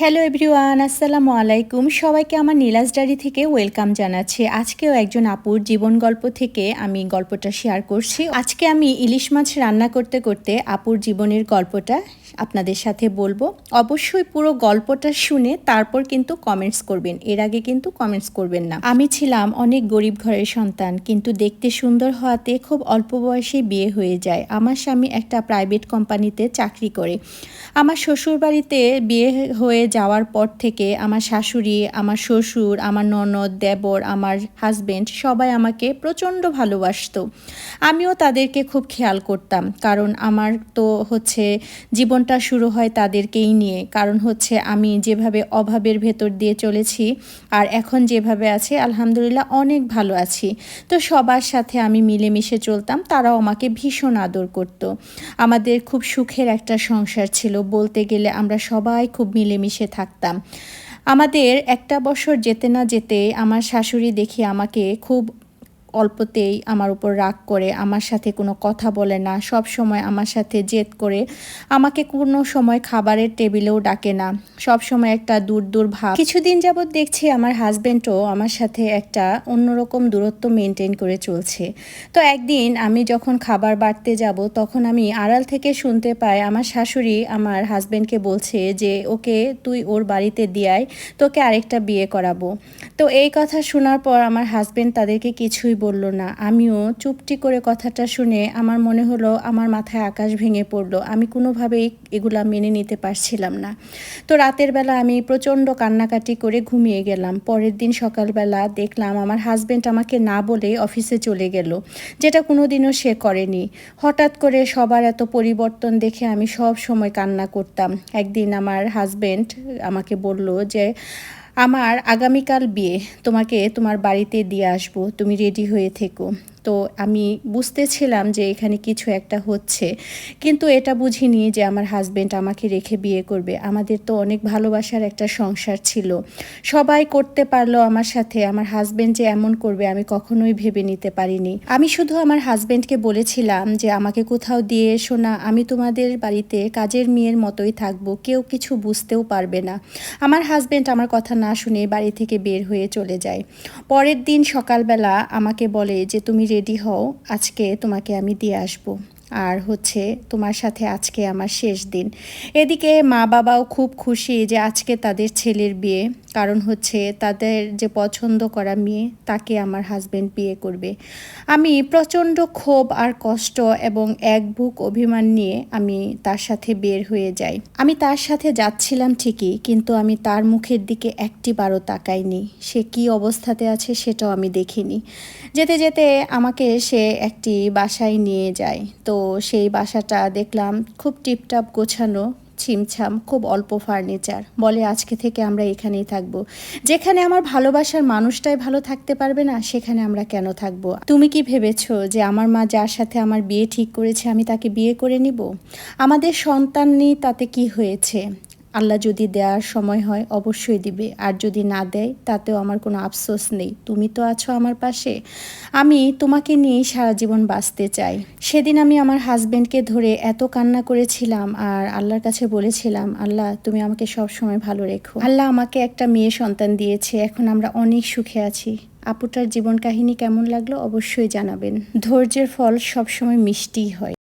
Hello everyone আসসালামু আলাইকুম সবাইকে আমার নীলাজ ডায়েরি থেকে ওয়েলকাম জানাচ্ছি। আজকেও একজন আপুর জীবন গল্প থেকে আমি গল্পটা শেয়ার করছি। আজকে আমি ইলিশ মাছ রান্না করতে করতে আপুর জীবনের গল্পটা আপনাদের সাথে বলব। অবশ্যই পুরো গল্পটা শুনে তারপর কিন্তু কমেন্টস করবেন। এর আগে কিন্তু কমেন্টস করবেন না। আমি ছিলাম অনেক গরিব ঘরের সন্তান, কিন্তু দেখতে সুন্দর হওয়াতে খুব অল্প বয়সে বিয়ে হয়ে যায়। আমার স্বামী একটা প্রাইভেট কোম্পানিতে চাকরি করে। আমার শ্বশুর বাড়িতে বিয়ে হয়ে যাওয়ার পর থেকে আমার শাশুড়ি, আমার শ্বশুর, আমার ননদ, দেবর, আমার হাজবেন্ড সবাই আমাকে প্রচণ্ড ভালোবাসতো। আমিও তাদেরকে খুব খেয়াল করতাম, কারণ আমার তো হচ্ছে জীবনটা শুরু হয় তাদেরকেই নিয়ে। কারণ হচ্ছে আমি যেভাবে অভাবের ভেতর দিয়ে চলেছি আর এখন যেভাবে আছে, আলহামদুলিল্লাহ অনেক ভালো আছি। তো সবার সাথে আমি মিলেমিশে চলতাম, তারাও আমাকে ভীষণ আদর করত। আমাদের খুব সুখের একটা সংসার ছিল, বলতে গেলে আমরা সবাই খুব মিলেমিশে থাকতাম। আমাদের একটা বছর যেতে না যেতে আমার শাশুড়ি দেখি আমাকে খুব অল্পতেই আমার উপর রাগ করে, আমার সাথে কোনো কথা বলে না, সব সময় আমার সাথে জেদ করে, আমাকে কোনো সময় খাবারের টেবিলেও ডাকে না, সব সময় একটা দূর দূর ভাব। কিছুদিন যাবৎ দেখছি আমার হাজব্যান্ডও আমার সাথে একটা অন্যরকম দূরত্ব মেনটেন করে চলছে। তো একদিন আমি যখন খাবার বাড়তে যাব, তখন আমি আড়াল থেকে শুনতে পাই আমার শাশুড়ি আমার হাজব্যান্ডকে বলছে যে, ওকে তুই ওর বাড়িতে দিয়াই তোকে আরেকটা বিয়ে করাবো। তো এই কথা শোনার পর আমার হাজব্যান্ড তাদেরকে কিছুই বলল না। আমিও চুপটি করে কথাটা শুনে আমার মনে হলো আমার মাথায় আকাশ ভেঙে পড়ল। আমি কোনোভাবেই এগুলা মেনে নিতে পারছিলাম না। তো রাতের বেলা আমি প্রচণ্ড কান্নাকাটি করে ঘুমিয়ে গেলাম। পরের দিন সকালবেলা দেখলাম আমার হাজব্যান্ড আমাকে না বলে অফিসে চলে গেল, যেটা কোনো দিনও সে করেনি। হঠাৎ করে সবার এত পরিবর্তন দেখে আমি সব সময় কান্না করতাম। একদিন আমার হাজব্যান্ড আমাকে বলল যে আমার আগামীকাল বিয়ে। তোমাকে তোমার বাড়িতে দিয়ে আসব। তুমি রেডি হয়ে থেকো। তো আমি বুঝতেছিলাম যে এখানে কিছু একটা হচ্ছে। কিন্তু এটা বুঝিনি যে আমার হাজব্যান্ড আমাকে রেখে বিয়ে করবে। আমাদের তো অনেক ভালোবাসার একটা সংসার ছিল। সবাই করতে পারল আমার সাথে। আমার হাজব্যান্ড যে এমন করবে আমি কখনোই ভেবে নিতে পারিনি। আমি শুধু আমার হাজব্যান্ডকে বলেছিলাম যে আমাকে কোথাও দিয়ে এসো না। আমি তোমাদের বাড়িতে কাজের মেয়ের মতোই থাকব। কেউ কিছু বুঝতেও পারবে না। আমার হাজব্যান্ড আমার কথা না শুনে বাড়ি থেকে বের হয়ে চলে যায়। পরের দিন সকালবেলা আমাকে বলে যে, তুমি রেডি হও আজকে তোমাকে আমি দিয়ে আসব। আর হচ্ছে তোমার সাথে আজকে আমার শেষ দিন। এদিকে মা বাবাও খুব খুশি যে আজকে তাদের ছেলের বিয়ে, কারণ হচ্ছে তাদের যে পছন্দ করা মেয়ে, তাকে আমার হাজব্যান্ড বিয়ে করবে। আমি প্রচণ্ড ক্ষোভ আর কষ্ট এবং এক বুক অভিমান নিয়ে আমি তার সাথে বের হয়ে যাই। আমি তার সাথে যাচ্ছিলাম ঠিকই, কিন্তু আমি তার মুখের দিকে একটি বারও তাকাইনি। সে কি অবস্থাতে আছে সেটাও আমি দেখিনি। যেতে যেতে আমাকে সে একটি বাসায় নিয়ে যায়। তো সেই বাসাটা দেখলাম খুব টিপটাপ গোছানো, ছিমছাম, খুব অল্প ফার্নিচার। বলে, আজকে থেকে আমরা এখানেই থাকব। যেখানে আমার ভালোবাসার মানুষটাই ভালো থাকতে পারবে না, সেখানে আমরা কেন থাকব? তুমি কি ভেবেছো যে আমার মা যার সাথে আমার বিয়ে ঠিক করেছে, আমি তাকে বিয়ে করে নিব? আমাদের সন্তান নেই, তাতে কি হয়েছে? আল্লাহ যদি দেওয়ার সময় হয়, অবশ্যই দিবে। আর যদি না দেয়, তাতেও আমার কোনো আফসোস নেই। তুমি তো আছো আমার পাশে। আমি তোমাকে নিয়েই সারা জীবন বাঁচতে চাই। সেদিন আমি আমার হাজব্যান্ডকে ধরে এত কান্না করেছিলাম আর আল্লাহর কাছে বলেছিলাম, আল্লাহ, তুমি আমাকে সব সময় ভালো রেখো। আল্লাহ আমাকে একটা মেয়ে সন্তান দিয়েছে। এখন আমরা অনেক সুখে আছি। আপুটার জীবন কাহিনী কেমন লাগল অবশ্যই জানাবেন। ধৈর্যের ফল সবসময় মিষ্টিই হয়।